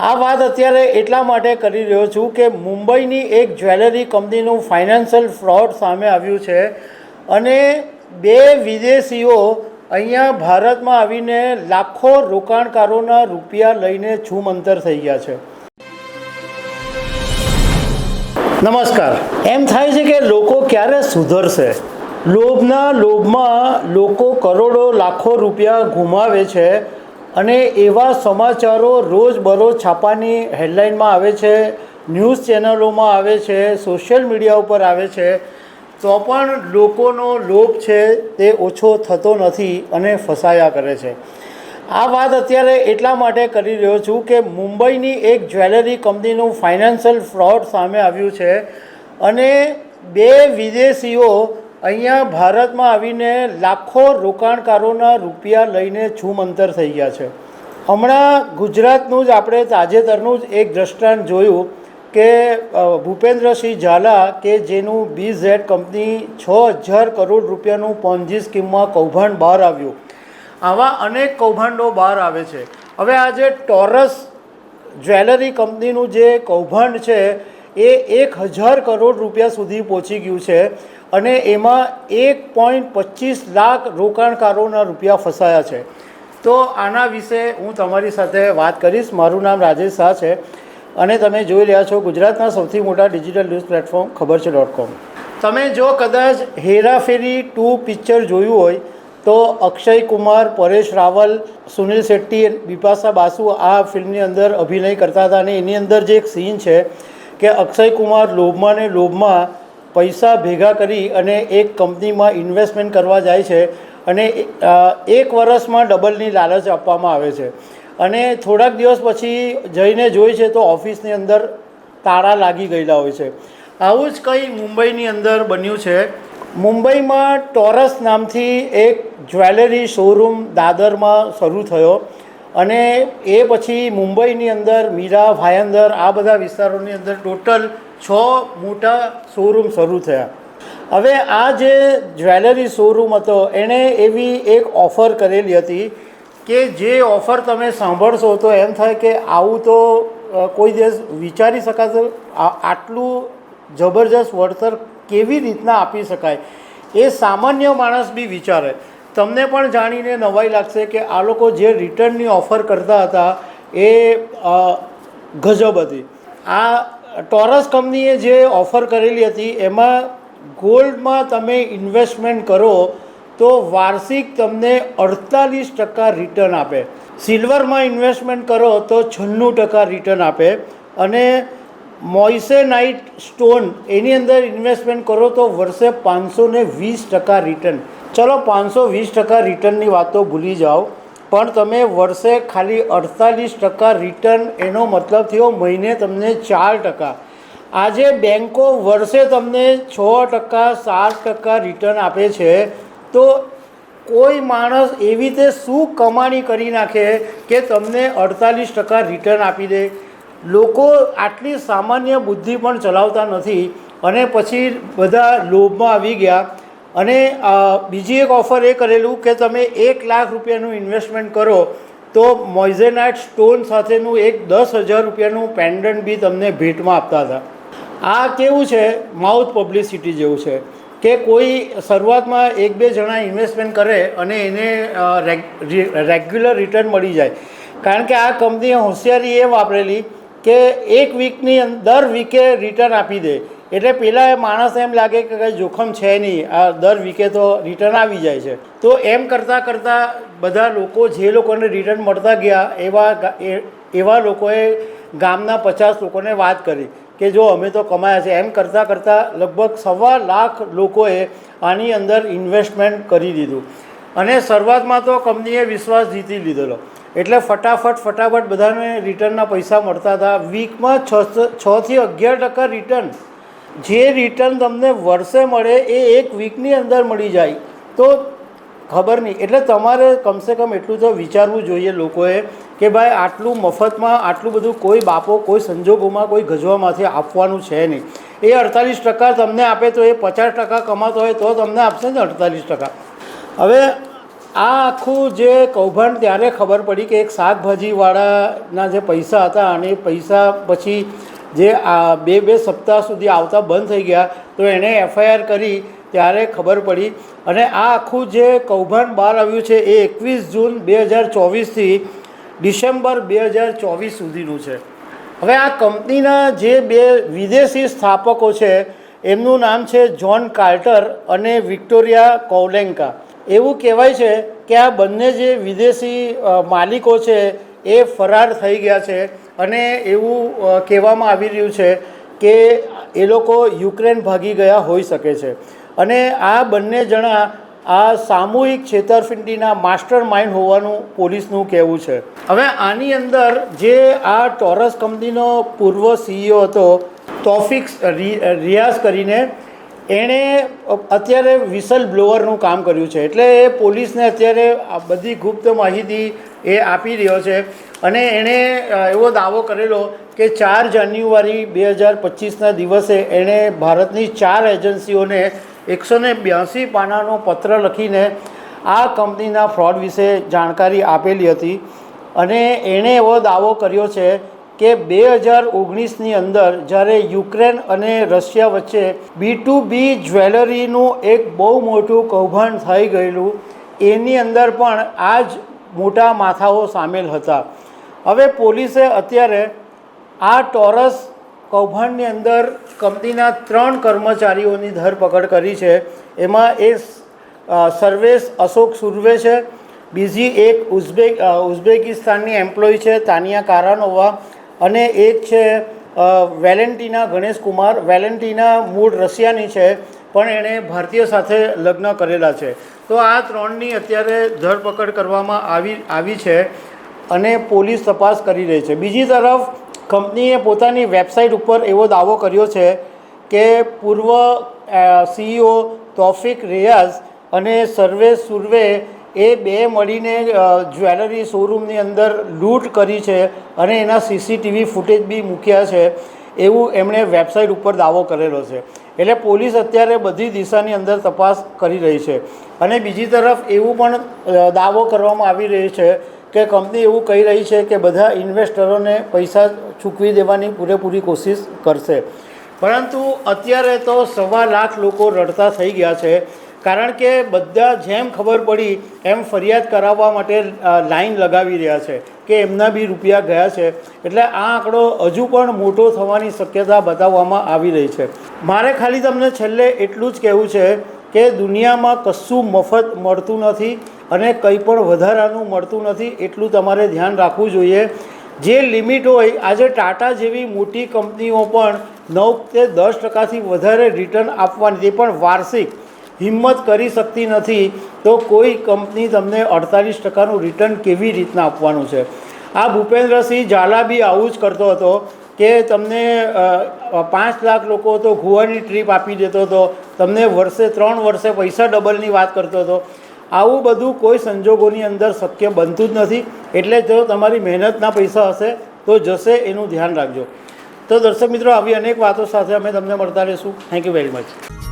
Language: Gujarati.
આ વાત અત્યારે એટલા માટે કરી રહ્યો છું કે મુંબઈની એક જ્વેલરી કંપનીનું ફાઇનાન્શિયલ ફ્રોડ સામે આવ્યું છે અને બે વિદેશીઓ અહીંયા ભારતમાં આવીને લાખો રોકાણકારોના રૂપિયા લઈને છૂમંતર થઈ ગયા છે. નમસ્કાર. એમ થાય છે કે લોકો ક્યારે સુધરશે? લોભના લોભમાં લોકો કરોડો લાખો રૂપિયા ગુમાવે છે અને એવા સમાચારો રોજબરોજ છાપાની હેડલાઇનમાં આવે છે, ન્યૂઝ ચેનલોમાં આવે છે, સોશિયલ મીડિયા ઉપર આવે છે. તો પણ લોકોનો લોભ છે તે ઓછો થતો નથી અને ફસાયા કરે છે. આ વાત અત્યારે એટલા માટે કરી રહ્યો છું કે મુંબઈની એક જ્વેલરી કંપનીનું ફાઇનાન્શિયલ ફ્રોડ સામે આવ્યું છે અને બે વિદેશીઓ અહીંયા ભારતમાં આવીને લાખો રોકાણકારોના રૂપિયા લઈને છૂમંતર થઈ ગયા છે. હમણાં ગુજરાતનું જ આપણે તાજેતરનું જ એક દ્રષ્ટાંત જોયું કે ભૂપેન્દ્રસિંહ ઝાલા કે જેનું બી ઝેડ કંપની છ હજાર કરોડ રૂપિયાનું પોન્જી સ્કીમમાં કૌભાંડ બહાર આવ્યું. આવા અનેક કૌભાંડો બહાર આવે છે. હવે આ જે ટોરસ જ્વેલરી કંપનીનું જે કૌભાંડ છે એ એક હજાર કરોડ રૂપિયા સુધી પહોંચી ગયું છે અને એમાં એક પોઈન્ટ પચીસ લાખ રોકાણકારોના રૂપિયા ફસાયા છે. તો આના વિશે હું તમારી સાથે વાત કરીશ. મારું નામ રાજેશ શાહ છે અને તમે જોઈ રહ્યા છો ગુજરાતના સૌથી મોટા ડિજિટલ ન્યૂઝ પ્લેટફોર્મ ખબર છે ડોટ કોમ. તમે જો કદાચ હેરાફેરી ટુ પિક્ચર જોયું હોય, તો અક્ષય કુમાર, પરેશ રાવલ, સુનિલ શેટ્ટી, બિપાશા બાસુ આ ફિલ્મની અંદર અભિનય કરતા હતા અને એની અંદર જે એક સીન છે કે અક્ષય કુમાર લોભમાં ને લોભમાં પૈસા ભેગા કરી અને એક કંપનીમાં ઇન્વેસ્ટમેન્ટ કરવા જાય છે અને એક વર્ષમાં ડબલની લાલચ આપવામાં આવે છે. અને થોડાક દિવસ પછી જઈને જોઈ છે તો ઓફિસની અંદર તાળા લાગી ગયેલા હોય છે. આવું જ કંઈ મુંબઈની અંદર બન્યું છે. મુંબઈમાં ટોરસ નામથી એક જ્વેલરી શોરૂમ દાદરમાં શરૂ થયો. અને એ પછી મુંબઈની અંદર મીરા, ભાયંદર, આ બધા વિસ્તારોની અંદર ટોટલ છ મોટા શોરૂમ શરૂ થયા. હવે આ જે જ્વેલરી શોરૂમ હતો, એણે એવી એક ઓફર કરેલી હતી કે જે ઓફર તમે સાંભળશો તો એમ થાય કે આવું તો કોઈ દિવસ વિચારી શકાશે. આટલું જબરજસ્ત વળતર કેવી રીતના આપી શકાય? એ સામાન્ય માણસ બી વિચારે. તમને પણ જાણીને નવાઈ લાગશે કે આ લોકો જે રિટર્નની ઓફર કરતા હતા એ ગજબ હતી. આ ટોરસ કંપનીએ જે ઓફર કરેલી હતી, એમાં ગોલ્ડમાં તમે ઇન્વેસ્ટમેન્ટ કરો, તો વાર્ષિક તમને અડતાલીસ ટકા રિટર્ન આપે. સિલ્વરમાં ઇન્વેસ્ટમેન્ટ કરો, તો છન્નું ટકા રિટર્ન આપે. અને મોઇસેનાઇટ સ્ટોન, એની અંદર ઇન્વેસ્ટમેન્ટ કરો, તો વર્ષે પાંચસો વીસ ટકા રિટર્ન. ચલો પાંચસો વીસ ટકા રિટર્નની વાત ભૂલી જાઓ. પણ તમે વર્ષે ખાલી અડતાલીસ ટકા રિટર્ન એનો મતલબ થયો મહિને તમને ચાર ટકા. આજે બેન્કો વર્ષે તમને છ ટકા, સાત ટકા રિટર્ન આપે છે. તો કોઈ માણસ એવી રીતે શું કમાણી કરી નાખે કે તમને અડતાલીસ ટકા રિટર્ન આપી દે? લોકો આટલી સામાન્ય બુદ્ધિ પણ ચલાવતા નથી અને પછી બધા લોભમાં આવી ગયા. અને બીજી એક ઓફર એ કરેલું કે તમે એક લાખ રૂપિયાનું ઇન્વેસ્ટમેન્ટ કરો, તો મોઇઝેનાઇટ સ્ટોન સાથેનું એક દસ હજાર રૂપિયાનું પેન્ડન્ટ બી તમને ભેટમાં આપતા હતા. આ કેવું છે? માઉથ પબ્લિસિટી જેવું છે. કે કોઈ શરૂઆતમાં એક બે જણા ઇન્વેસ્ટમેન્ટ કરે અને એને રેગ્યુલર રિટર્ન મળી જાય. કારણ કે આ કંપનીએ હોશિયારી એ વાપરેલી કે એક વીકની દર વીકે રિટર્ન આપી દે. એટલે પેલા માણસ એમ લાગે કે કંઈ જોખમ છે નહીં. આ દર વીકે તો રિટર્ન આવી જાય છે. તો એમ કરતાં કરતાં બધા લોકો જે લોકોને રિટર્ન મળતા ગયા, એવા એ- એવા લોકોએ ગામના પચાસ લોકોને વાત કરી કે જો અમે તો કમાયા છે. એમ કરતાં કરતાં લગભગ સવા લાખ લોકોએ આની અંદર ઇન્વેસ્ટમેન્ટ કરી દીધું. અને શરૂઆતમાં તો કંપનીએ વિશ્વાસ જીતી લીધેલો. એટલે ફટાફટ ફટાફટ બધાને રિટર્નના પૈસા મળતા હતા. વીકમાં છ છથી અગિયાર ટકા રિટર્ન જે રિટર્ન તમને વર્ષે મળે એ એક વીકની અંદર મળી જાય. તો ખબર નહીં. એટલે તમારે કમસે કમ એટલું તો વિચારવું જોઈએ લોકોએ કે ભાઈ આટલું મફતમાં, આટલું બધું કોઈ બાપો, કોઈ સંજોગોમાં, કોઈ ગજવામાંથી આપવાનું છે નહીં. એ અડતાલીસ ટકા તમને આપે તો એ પચાસ ટકા કમાતો હોય તો તમને આપશે ને અડતાલીસ ટકા. હવે આ આખું જે કૌભાંડ ત્યારે ખબર પડી કે એક શાકભાજીવાળાના જે પૈસા હતા અને એ પૈસા પછી જે આ બે બે સપ્તાહ સુધી આવતા બંધ થઈ ગયા, તો એણે એફઆઈઆર કરી ત્યારે ખબર પડી. અને આ આખું જે કૌભાંડ બહાર આવ્યું છે એ એકવીસ જૂન બે હજાર ચોવીસથી ડિસેમ્બર બે હજાર ચોવીસ સુધીનું છે. હવે આ કંપનીના જે બે વિદેશી સ્થાપકો છે, એમનું નામ છે જ્હોન કાર્ટર અને વિક્ટોરિયા કોવલેન્કા એવું કહેવાય છે કે આ બંને જે વિદેશી માલિકો છે એ ફરાર થઈ ગયા છે. અને એવું કહેવામાં આવી રહ્યું છે કે એ લોકો યુક્રેન ભાગી ગયા હોઈ શકે છે. અને આ બંને જણા આ સામૂહિક છેતરપિંડીના માસ્ટર માઇન્ડ હોવાનું પોલીસનું કહેવું છે. હવે આની અંદર જે આ ટોરસ કંપનીનો પૂર્વ સીઈઓ હતો, તોફિક રિયાઝ કરીને એણે અત્યારે વિસલ બ્લોવરનું કામ કર્યું છે. એટલે એ પોલીસને અત્યારે આ બધી ગુપ્ત માહિતી એ આપી રહ્યો છે. અને એણે એવો દાવો કરેલો કે ચાર જાન્યુઆરી બે હજાર પચીસના દિવસે એણે ભારતની ચાર એજન્સીઓને એકસો ને બ્યાસી પાનાનો પત્ર લખીને આ કંપનીના ફ્રોડ વિશે જાણકારી આપેલી હતી. અને એણે એવો દાવો કર્યો છે કે બે હજાર ઓગણીસની અંદર જ્યારે યુક્રેન અને રશિયા વચ્ચે બી ટુ બી જ્વેલરીનું એક બહુ મોટું કૌભાંડ થઈ ગયેલું, એની અંદર પણ આ જ મોટા માથાઓ સામેલ હતા. હવે પોલીસે અત્યારે આ ટોરસ કૌભાંડની અંદર કંપનીના ત્રણ કર્મચારીઓની ધરપકડ કરી છે. એમાં એ સર્વેશ અશોક સુરવે છે, બીજી એક ઉઝબેક ઉઝબેકિસ્તાનની એમ્પ્લોય છે, તાનિયા કારાનોવા, અને એક છે વેલેન્ટિના ગણેશ કુમાર વેલેન્ટિના મૂળ રશિયાની છે, પણ એણે ભારતીય સાથે લગ્ન કરેલા છે. તો આ ત્રણની અત્યારે ધરપકડ કરવામાં આવી આવી છે. અને પોલીસ તપાસ કરી રહી છે. બીજી તરફ, કંપનીએ પોતાની વેબસાઇટ ઉપર એવો દાવો કર્યો છે કે પૂર્વ સીઈઓ તોફિક રિયાઝ અને સર્વે સુરવે એ બે મળીને જ્વેલરી શોરૂમની અંદર લૂંટ કરી છે અને એના સીસીટીવી ફૂટેજ બી મૂક્યા છે એવું એમણે વેબસાઇટ ઉપર દાવો કરેલો છે. એટલે પોલીસ અત્યારે બધી દિશાની અંદર તપાસ કરી રહી છે. અને બીજી તરફ એવું પણ દાવો કરવામાં આવી રહ્યો છે કે કંપની એવું કહી રહી છે કે બધા ઇન્વેસ્ટરોને પૈસા ચૂકવી દેવાની પૂરેપૂરી કોશિશ કરશે. પરંતુ અત્યારે તો સવા લાખ લોકો રડતા થઈ ગયા છે, કારણ કે બધા જેમ ખબર પડી એમ ફરિયાદ કરાવવા માટે લાઈન લગાવી રહ્યા છે કે એમના બી રૂપિયા ગયા છે. એટલે આ આંકડો હજુ પણ મોટો થવાની શક્યતા બતાવવામાં આવી રહી છે. મારે ખાલી તમને છેલ્લે એટલું જ કહેવું છે કે દુનિયામાં કશું મફત મળતું નથી. અને કંઈ પણ વધારાનું મળતું નથી, એટલું તમારે ધ્યાન રાખવું જોઈએ. જે લિમિટ હોય, આજે ટાટા જેવી મોટી કંપનીઓ પણ નવ કે દસ ટકાથી વધારે રિટર્ન આપવાની તે પણ વાર્ષિક હિંમત કરી શકતી નથી, તો કોઈ કંપની તમને અડતાલીસ ટકાનું રિટર્ન કેવી રીતના આપવાનું છે? આ ભૂપેન્દ્રસિંહ ઝાલા બી આવું જ કરતો હતો કે તમને પાંચ લાખ લોકો તો ગોવાની ટ્રીપ આપી દેતો હતો, તમને વર્ષે ત્રણ વર્ષે પૈસા ડબલની વાત કરતો હતો. આવું બધું કોઈ સંજોગોની અંદર શક્ય બનતું જ નથી. એટલે જો તમારી મહેનતના પૈસા હશે, તો જશે એનું ધ્યાન રાખજો. તો દર્શક મિત્રો, આવી અનેક વાતો સાથે અમે તમને મળતા રહીશું. Thank you very much